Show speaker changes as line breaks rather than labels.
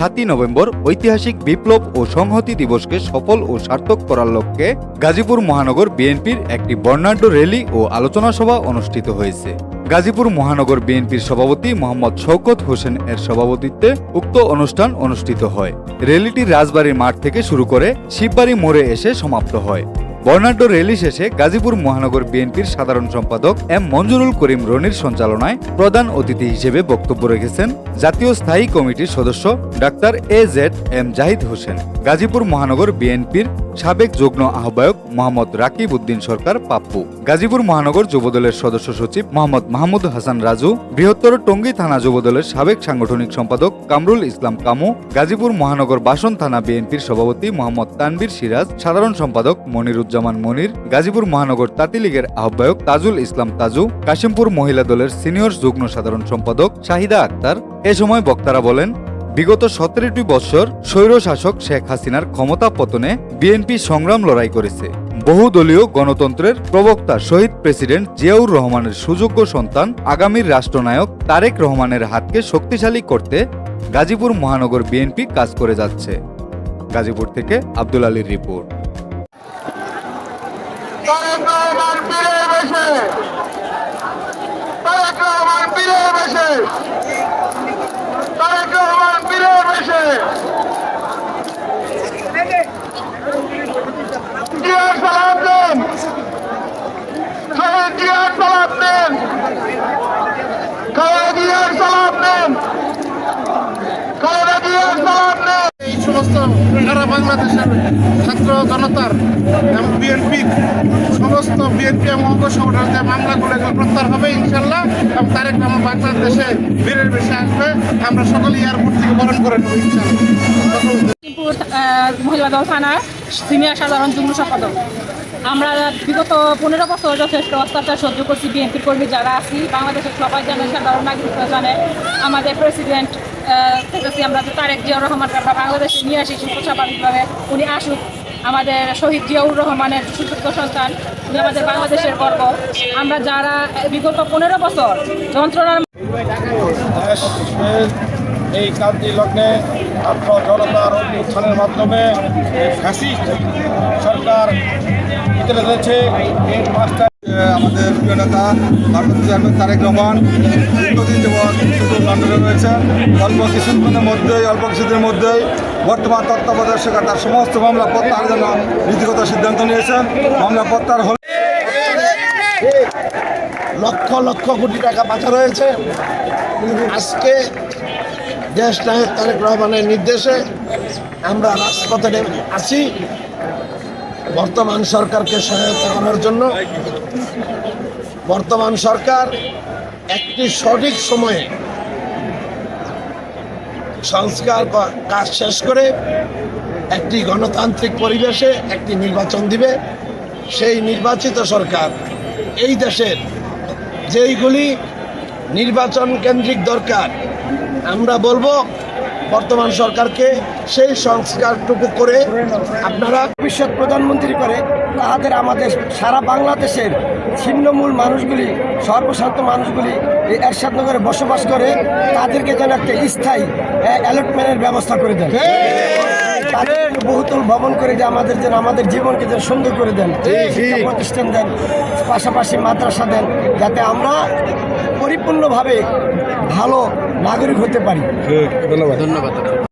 সাতই নভেম্বর ঐতিহাসিক বিপ্লব ও সংহতি দিবসকে সফল ও সার্থক করার লক্ষ্যে গাজীপুর মহানগর বিএনপির একটি বর্ণাঢ্য র্যালি ও আলোচনা সভা অনুষ্ঠিত হয়েছে। গাজীপুর মহানগর বিএনপির সভাপতি মোহাম্মদ শওকত হোসেন এর সভাপতিত্বে উক্ত অনুষ্ঠান অনুষ্ঠিত হয়। র্যালিটি রাজবাড়ির মাঠ থেকে শুরু করে শিববাড়ি মোড়ে এসে সমাপ্ত হয়। বর্ণাঢ্য র্যালি শেষে গাজীপুর মহানগর বিএনপির সাধারণ সম্পাদক এম মঞ্জুরুল করিম রনির সঞ্চালনায় প্রধান অতিথি হিসেবে বক্তব্য রেখেছেন জাতীয় স্থায়ী কমিটির সদস্য doctor A Z M Zahid Hossain. Gazipur মহানগর বিএনপির সাবেক যুগ্ম আহ্বায়ক মোহাম্মদ রাকিব উদ্দিন সরকার পাপ্পু। গাজীপুর মহানগর যুবদলের সদস্য সচিব মোহাম্মদ মাহমুদ হাসান রাজু, বৃহত্তর টঙ্গী থানা যুবদলের সাবেক সাংগঠনিক সম্পাদক কামরুল ইসলাম কামু, গাজীপুর মহানগর বাসন থানা বিএনপির সভাপতি মোহাম্মদ তানবীর সিরাজ, সাধারণ সম্পাদক মনিরুজ্জামান মনির, গাজীপুর মহানগর তাঁতি লীগের আহ্বায়ক তাজুল ইসলাম তাজু, কাশিমপুর মহিলা দলের সিনিয়র যুগ্ম সাধারণ সম্পাদক শাহিদা আক্তার। এ সময় বক্তারা বলেন বিগত সতেরোটি বৎসর স্বৈর শাসক শেখ হাসিনার ক্ষমতা পতনে বিএনপি সংগ্রাম লড়াই করেছে। বহুদলীয় গণতন্ত্রের প্রবক্তা শহীদ প্রেসিডেন্ট জিয়াউর রহমানের সুযোগ্য সন্তান আগামীর রাষ্ট্রনায়ক তারেক রহমানের হাতকে শক্তিশালী করতে গাজীপুর মহানগর বিএনপি কাজ করে যাচ্ছে। গাজীপুর থেকে আব্দুল আলীর রিপোর্ট
তারেক রহমান ফিরে বসে তারেক রহমান ফিরে বসে জিয়ার সালাম দেন শহীদ জিয়ার সালাম দেন খালেদা জিয়ার সালাম দেন খালেদা জিয়ার সালাম দেন
এই সমস্ত সারা বাংলাদেশের ছাত্র জনতার এবং বিএনপির সমস্ত বিএনপি এবং অঙ্গ সংগঠনের মামলাগুলো এগুলো প্রত্যাহার হবে ইনশাল্লাহ এবং তারেক রহমান বাংলাদেশে বীরের বেশি আসবে। আমরা সকলে এয়ারপোর্ট থেকে বরণ করে নেব
মহিলা দল থানার সিনিয়র সাধারণ যুগ্ম সম্পাদক। আমরা বিগত পনেরো বছর যথেষ্ট অত্যাচার সহ্য করছি বিএনপির কর্মী যারা আছি। বাংলাদেশের সবাই জানে সাধারণ নাগরিকরা জানে। আমাদের প্রেসিডেন্ট থেকেছি আমরা যে তারেক জিয়াউর রহমানকে আমরা বাংলাদেশে নিয়ে আসি স্বাভাবিকভাবে উনি আসুক। আমাদের শহীদ জিয়াউর রহমানের সুযোগ্য সন্তান, উনি আমাদের বাংলাদেশের গর্ব। আমরা যারা বিগত পনেরো বছর যন্ত্রণার
এই কান্তি লগ্নে ছাত্র জনতার উত্থানের মাধ্যমে ফ্যাসিস্ট সরকার ভিতরে রয়েছে এই পাঁচটা আমাদের প্রিয় নেতা ভারতীয় চেয়ারম্যান তারেক রহমান দীর্ঘদিন যাবৎ শুধু লন্ডনে রয়েছে। অল্প কিছুদিনের মধ্যেই, অল্প কিছুদিনের মধ্যেই বর্তমান তত্ত্বাবধায়ক তার সমস্ত মামলা প্রত্যাহারের জন্য নীতিগত সিদ্ধান্ত নিয়েছেন মামলা প্রত্যাহার হলে
লক্ষ লক্ষ কোটি টাকা পাচার রয়েছে। আজকে দেশ তারেক রহমানের নির্দেশে আমরা রাজপথে আছি। বর্তমান সরকারকে সহায়তা করার জন্য বর্তমান সরকার একটি সঠিক সময়ে সংস্কার কাজ শেষ করে একটি গণতান্ত্রিক পরিবেশে একটি নির্বাচন দিবে। সেই নির্বাচিত সরকার এই দেশের যেইগুলি নির্বাচন কেন্দ্রিক দরকার আমরা বলব বর্তমান সরকারকে সেই সংস্কারটুকু করে আপনারা ভবিষ্যৎ প্রধানমন্ত্রী করে তাদের আমাদের সারা বাংলাদেশের ছিন্নমূল মানুষগুলি, সর্বশান্ত মানুষগুলি এই নগরে বসবাস করে তাদেরকে যেন একটা স্থায়ী অ্যালটমেন্টের ব্যবস্থা করে দেন। বহুতল ভবন করে যে আমাদের যেন আমাদের জীবনকে যেন সুন্দর করে দেন শিক্ষা প্রতিষ্ঠান দেন পাশাপাশি মাদ্রাসা দেন যাতে আমরা পরিপূর্ণভাবে ভালো নাগরিক হতে পারি।
ধন্যবাদ ধন্যবাদ।